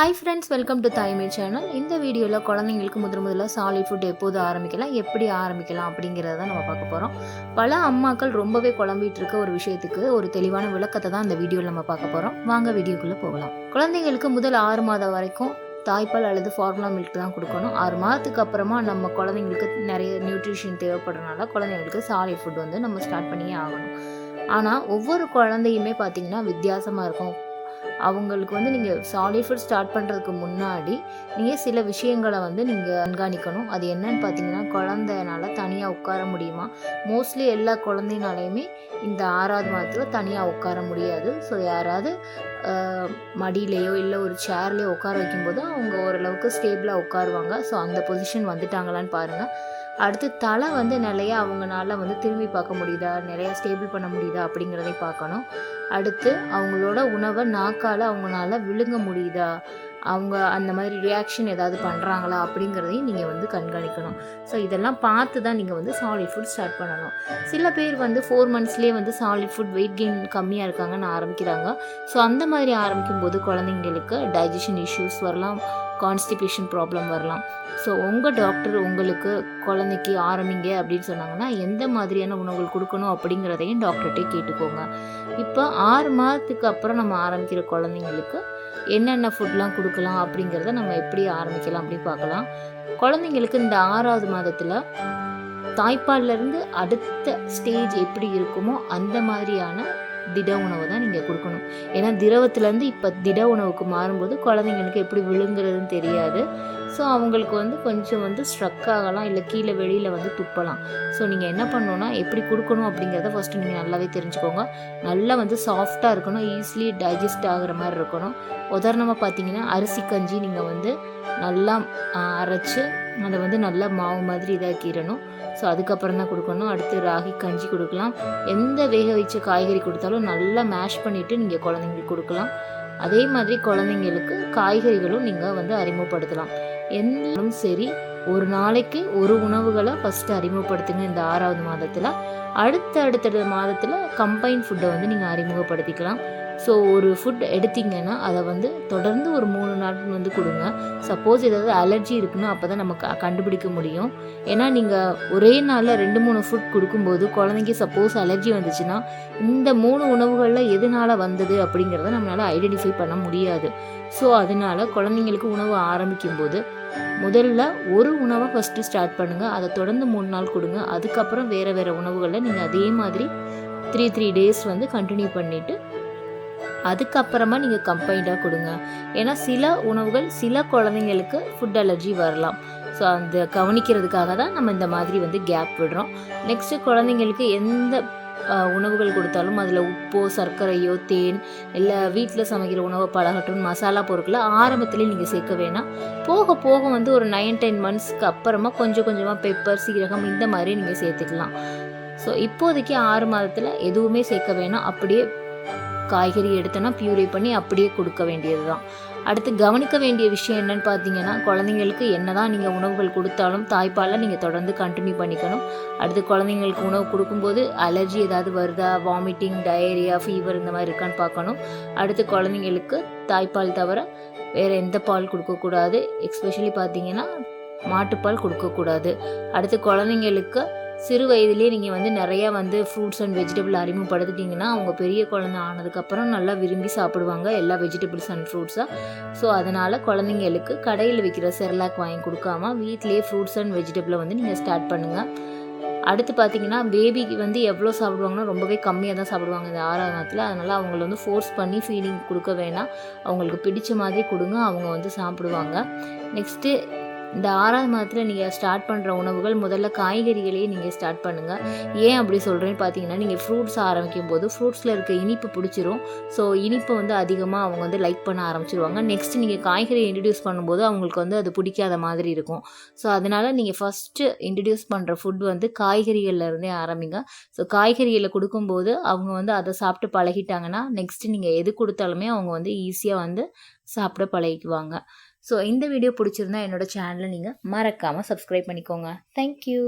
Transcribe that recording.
Hi friends welcome to Thaimai channel இந்த வீடியோவில் குழந்தைங்களுக்கு முதல் முதலாக சாலிட் ஃபுட் எப்போது ஆரம்பிக்கலாம் எப்படி ஆரம்பிக்கலாம் அப்படிங்கிறத தான் நம்ம பார்க்க போகிறோம் பல அம்மாக்கள் ரொம்பவே குழம்பிகிட்டு இருக்க ஒரு விஷயத்துக்கு ஒரு தெளிவான விளக்கத்தை தான் இந்த வீடியோவில் நம்ம பார்க்க போகிறோம் வாங்க வீடியோக்குள்ளே போகலாம். குழந்தைங்களுக்கு முதல் ஆறு மாதம் வரைக்கும் தாய்ப்பால் அல்லது ஃபார்முலா மில்க் தான் கொடுக்கணும். ஆறு மாதத்துக்கு அப்புறமா நம்ம குழந்தைங்களுக்கு நிறைய நியூட்ரிஷன் தேவைப்படுறதுனால குழந்தைங்களுக்கு சாலிட் ஃபுட் வந்து நம்ம ஸ்டார்ட் பண்ணியே ஆகணும். ஆனால் ஒவ்வொரு குழந்தையுமே பார்த்திங்கன்னா வித்தியாசமாக இருக்கும். அவங்களுக்கு வந்து நீங்கள் சாலிட் ஃபுட் ஸ்டார்ட் பண்ணுறதுக்கு முன்னாடி நீங்கள் சில விஷயங்களை வந்து நீங்கள் கண்காணிக்கணும். அது என்னன்னு பார்த்தீங்கன்னா குழந்தைனால தனியாக உட்கார முடியுமா? மோஸ்ட்லி எல்லா குழந்தைனாலையுமே இந்த ஆறாவது மாதத்தில் தனியாக உட்கார முடியாது. ஸோ யாராவது மடியிலையோ இல்லை ஒரு சேர்லேயோ உட்கார வைக்கும்போது அவங்க ஓரளவுக்கு ஸ்டேபிளாக உட்காருவாங்க. ஸோ அந்த பொசிஷன் வந்துட்டாங்களான்னு பாருங்கள் அடுத்து தலை வந்து நிறையா அவங்களால வந்து திரும்பி பார்க்க முடியுதா? நிறையா ஸ்டேபிள் பண்ண முடியுதா? அப்படிங்கிறதையும் பார்க்கணும். அடுத்து அவங்களோட உணவை நாக்கால் அவங்களால விழுங்க முடியுதா? அவங்க அந்த மாதிரி ரியாக்ஷன் ஏதாவது பண்ணுறாங்களா அப்படிங்கிறதையும் நீங்கள் வந்து கண்காணிக்கணும். ஸோ இதெல்லாம் பார்த்து தான் நீங்கள் வந்து சாலிட் ஃபுட் ஸ்டார்ட் பண்ணணும். சில பேர் வந்து ஃபோர் மந்த்ஸ்லேயே வந்து சாலிட் ஃபுட் வெயிட் கெயின் கம்மியாக இருக்காங்கன்னு ஆரம்பிக்கிறாங்க. ஸோ அந்த மாதிரி ஆரம்பிக்கும் போது குழந்தைங்களுக்கு டைஜஷன் இஷ்யூஸ் வரலாம் கான்ஸ்டிபேஷன் ப்ராப்ளம் வரலாம். ஸோ உங்கள் டாக்டர் உங்களுக்கு குழந்தைக்கு ஆரம்பிங்க அப்படின்னு சொன்னாங்கன்னா எந்த மாதிரியான உணவுகள் கொடுக்கணும் அப்படிங்கிறதையும் டாக்டர்கிட்டே கேட்டுக்கோங்க. இப்போ ஆறு மாதத்துக்கு அப்புறம் நம்ம ஆரம்பிக்கிற குழந்தைங்களுக்கு என்னென்ன ஃபுட்லாம் கொடுக்கலாம் அப்படிங்கிறத நம்ம எப்படி ஆரம்பிக்கலாம் அப்படின்னு பார்க்கலாம். குழந்தைங்களுக்கு இந்த ஆறாவது மாதத்தில் தாய்ப்பால்லேருந்து அடுத்த ஸ்டேஜ் எப்படி இருக்குமோ அந்த மாதிரியான திட உணவு தான் நீங்கள் கொடுக்கணும். ஏன்னா திரவத்துலேருந்து இப்போ திட உணவுக்கு மாறும்போது குழந்தைங்களுக்கு எப்படி விழுங்குறதுன்னு தெரியாது. ஸோ அவங்களுக்கு வந்து கொஞ்சம் வந்து ஸ்ட்ரக் ஆகலாம் இல்லை கீழே வெளியில் வந்து துப்பலாம். ஸோ நீங்கள் என்ன பண்ணணுன்னா எப்படி கொடுக்கணும் அப்படிங்கிறத ஃபஸ்ட்டு நீங்கள் நல்லாவே தெரிஞ்சுக்கோங்க. நல்லா வந்து சாஃப்டாக இருக்கணும் ஈஸிலி டைஜஸ்ட் ஆகிற மாதிரி இருக்கணும். உதாரணமாக பார்த்தீங்கன்னா அரிசி கஞ்சி நீங்கள் வந்து நல்லா அரைச்சி அதை வந்து நல்லா மாவு மாதிரி இதாக்கிடணும். ஸோ அதுக்கப்புறம் தான் கொடுக்கணும். அடுத்து ராகி கஞ்சி கொடுக்கலாம். எந்த வேக வச்ச காய்கறி கொடுத்தாலும் நல்லா மேஷ் பண்ணிவிட்டு நீங்கள் குழந்தைங்களுக்கு கொடுக்கலாம். அதே மாதிரி குழந்தைங்களுக்கு காய்கறிகளும் நீங்கள் வந்து அறிமுகப்படுத்தலாம். எந்தாலும் சரி ஒரு நாளைக்கு ஒரு உணவுகளை ஃபஸ்ட்டு அறிமுகப்படுத்துங்க இந்த ஆறாவது மாதத்தில். அடுத்த அடுத்த மாதத்தில் கம்பைன் ஃபுட்டை வந்து நீங்கள் அறிமுகப்படுத்திக்கலாம். ஸோ ஒரு ஃபுட் எடுத்திங்கன்னா அதை வந்து தொடர்ந்து ஒரு மூணு நாள் வந்து கொடுங்க. சப்போஸ் ஏதாவது அலர்ஜி இருக்குன்னா அப்போ தான் நமக்கு கண்டுபிடிக்க முடியும். ஏன்னா நீங்கள் ஒரே நாளில் ரெண்டு மூணு ஃபுட் கொடுக்கும்போது குழந்தைங்க சப்போஸ் அலர்ஜி வந்துச்சுன்னா இந்த மூணு உணவுகளில் எதனால் வந்தது அப்படிங்கிறத நம்மளால் ஐடென்டிஃபை பண்ண முடியாது. ஸோ அதனால் குழந்தைங்களுக்கு உணவு ஆரம்பிக்கும் போது முதல்ல ஒரு உணவை ஃபஸ்ட்டு ஸ்டார்ட் பண்ணுங்கள் அதை தொடர்ந்து மூணு நாள் கொடுங்க. அதுக்கப்புறம் வேறு வேறு உணவுகளில் நீங்கள் அதே மாதிரி த்ரீ த்ரீ டேஸ் வந்து கண்டினியூ பண்ணிவிட்டு அதுக்கப்புறமா நீங்கள் கம்பைண்டாக கொடுங்க. ஏன்னா சில உணவுகள் சில குழந்தைங்களுக்கு ஃபுட் அலர்ஜி வரலாம். ஸோ அந்த கவனிக்கிறதுக்காக தான் நம்ம இந்த மாதிரி வந்து கேப் விடுறோம். நெக்ஸ்ட்டு குழந்தைங்களுக்கு எந்த உணவுகள் கொடுத்தாலும் அதில் உப்போ சர்க்கரையோ தேன் இல்லை வீட்டில் சமைக்கிற உணவை பழகட்டும் மசாலா பொருட்களை ஆரம்பத்துலேயே நீங்கள் சேர்க்க வேணாம். போக போக வந்து ஒரு நைன் டென் மந்த்ஸ்க்கு அப்புறமா கொஞ்சம் கொஞ்சமாக பெப்பர் சீரகம் இந்த மாதிரி நீங்கள் சேர்த்துக்கலாம். ஸோ இப்போதைக்கு ஆறு மாதத்தில் எதுவுமே சேர்க்க வேணாம். அப்படியே காய்கறி எடுத்தோன்னா பியூரி பண்ணி அப்படியே கொடுக்க வேண்டியது தான் அடுத்து கவனிக்க வேண்டிய விஷயம் என்னன்னு பார்த்தீங்கன்னா குழந்தைங்களுக்கு என்ன தான் நீங்கள் உணவுகள் கொடுத்தாலும் தாய்ப்பாலில் நீங்கள் தொடர்ந்து கண்டினியூ பண்ணிக்கணும். அடுத்து குழந்தைங்களுக்கு உணவு கொடுக்கும்போது அலர்ஜி ஏதாவது வருதா? வாமிட்டிங் டயரியா ஃபீவர் இந்த மாதிரி இருக்கான்னு பார்க்கணும். அடுத்து குழந்தைங்களுக்கு தாய்ப்பால் தவிர வேறு எந்த பால் கொடுக்கக்கூடாது. எக்ஸ்பெஷலி பார்த்தீங்கன்னா மாட்டுப்பால் கொடுக்கக்கூடாது. அடுத்து குழந்தைங்களுக்கு சிறு வயதிலே நீங்கள் வந்து நிறையா வந்து ஃப்ரூட்ஸ் அண்ட் வெஜிடபிள் அறிமுகப்படுத்திட்டிங்கன்னா அவங்க பெரிய குழந்தை ஆனதுக்கப்புறம் நல்லா விரும்பி சாப்பிடுவாங்க எல்லா வெஜிடபிள்ஸ் அண்ட் ஃப்ரூட்ஸாக ஸோ அதனால் குழந்தைங்களுக்கு கடையில் விற்கிற செர்லாக் வாங்கி கொடுக்காம வீட்லேயே ஃப்ரூட்ஸ் அண்ட் வெஜிடபிளை வந்து நீங்கள் ஸ்டார்ட் பண்ணுங்கள் அடுத்து பார்த்தீங்கன்னா பேபிக்கு வந்து எவ்வளோ சாப்பிடுவாங்கன்னா ரொம்பவே கம்மியாக தான் சாப்பிடுவாங்க இந்த ஆறாவது நேரத்தில் அதனால் அவங்கள வந்து ஃபோர்ஸ் பண்ணி ஃபீடிங் கொடுக்க வேணாம். அவங்களுக்கு பிடிச்ச மாதிரி கொடுங்க அவங்க வந்து சாப்பிடுவாங்க. நெக்ஸ்ட்டு இந்த ஆறாவது மாதத்தில் நீங்கள் ஸ்டார்ட் பண்ணுற உணவுகள் முதல்ல காய்கறிகளையே நீங்கள் ஸ்டார்ட் பண்ணுங்கள் ஏன் அப்படி சொல்கிறேன்னு பார்த்தீங்கன்னா நீங்கள் ஃப்ரூட்ஸ் ஆரம்பிக்கும் போது ஃப்ரூட்ஸில் இருக்க இனிப்பு பிடிச்சிரும். ஸோ இனிப்பை வந்து அதிகமாக அவங்க வந்து லைக் பண்ண ஆரம்பிச்சிருவாங்க. நெக்ஸ்ட் நீங்கள் காய்கறி இன்ட்ரடியூஸ் பண்ணும்போது அவங்களுக்கு வந்து அது பிடிக்காத மாதிரி இருக்கும். ஸோ அதனால் நீங்கள் ஃபஸ்ட்டு இன்ட்ரடியூஸ் பண்ணுற ஃபுட் வந்து காய்கறிகள்லேருந்தே ஆரம்பிங்க. ஸோ காய்கறிகளை கொடுக்கும்போது அவங்க வந்து அதை சாப்பிட்டு பழகிட்டாங்கன்னா நெக்ஸ்ட்டு நீங்கள் எது கொடுத்தாலுமே அவங்க வந்து ஈஸியாக வந்து சாப்பிட பழகிக்குவாங்க. ஸோ இந்த வீடியோ பிடிச்சிருந்தா என்னோடய சேனலை நீங்கள் மறக்காமல் சப்ஸ்கிரைப் பண்ணிக்கோங்க. தேங்க்யூ